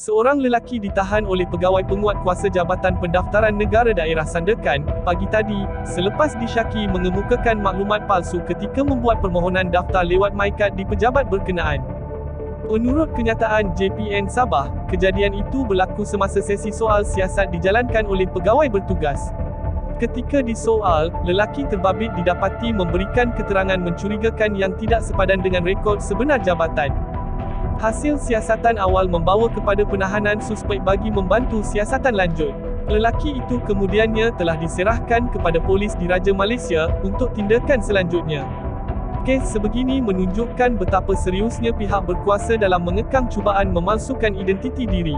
Seorang lelaki ditahan oleh pegawai penguat kuasa Jabatan Pendaftaran Negara Daerah Sandakan, pagi tadi, selepas disyaki mengemukakan maklumat palsu ketika membuat permohonan daftar lewat MyKad di pejabat berkenaan. Menurut kenyataan JPN Sabah, kejadian itu berlaku semasa sesi soal siasat dijalankan oleh pegawai bertugas. Ketika disoal, lelaki terbabit didapati memberikan keterangan mencurigakan yang tidak sepadan dengan rekod sebenar jabatan. Hasil siasatan awal membawa kepada penahanan suspek bagi membantu siasatan lanjut. Lelaki itu kemudiannya telah diserahkan kepada polis di Raja Malaysia untuk tindakan selanjutnya. Kes sebegini menunjukkan betapa seriusnya pihak berkuasa dalam mengekang cubaan memalsukan identiti diri.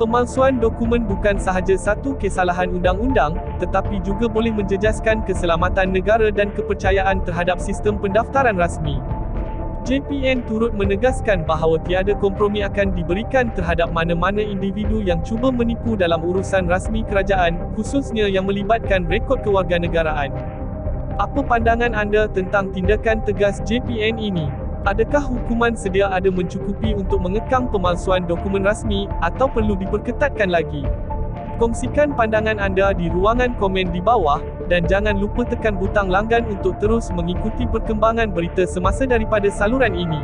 Pemalsuan dokumen bukan sahaja satu kesalahan undang-undang, tetapi juga boleh menjejaskan keselamatan negara dan kepercayaan terhadap sistem pendaftaran rasmi. JPN turut menegaskan bahawa tiada kompromi akan diberikan terhadap mana-mana individu yang cuba menipu dalam urusan rasmi kerajaan, khususnya yang melibatkan rekod kewarganegaraan. Apa pandangan anda tentang tindakan tegas JPN ini? Adakah hukuman sedia ada mencukupi untuk mengekang pemalsuan dokumen rasmi, atau perlu diperketatkan lagi? Kongsikan pandangan anda di ruangan komen di bawah, dan jangan lupa tekan butang langgan untuk terus mengikuti perkembangan berita semasa daripada saluran ini.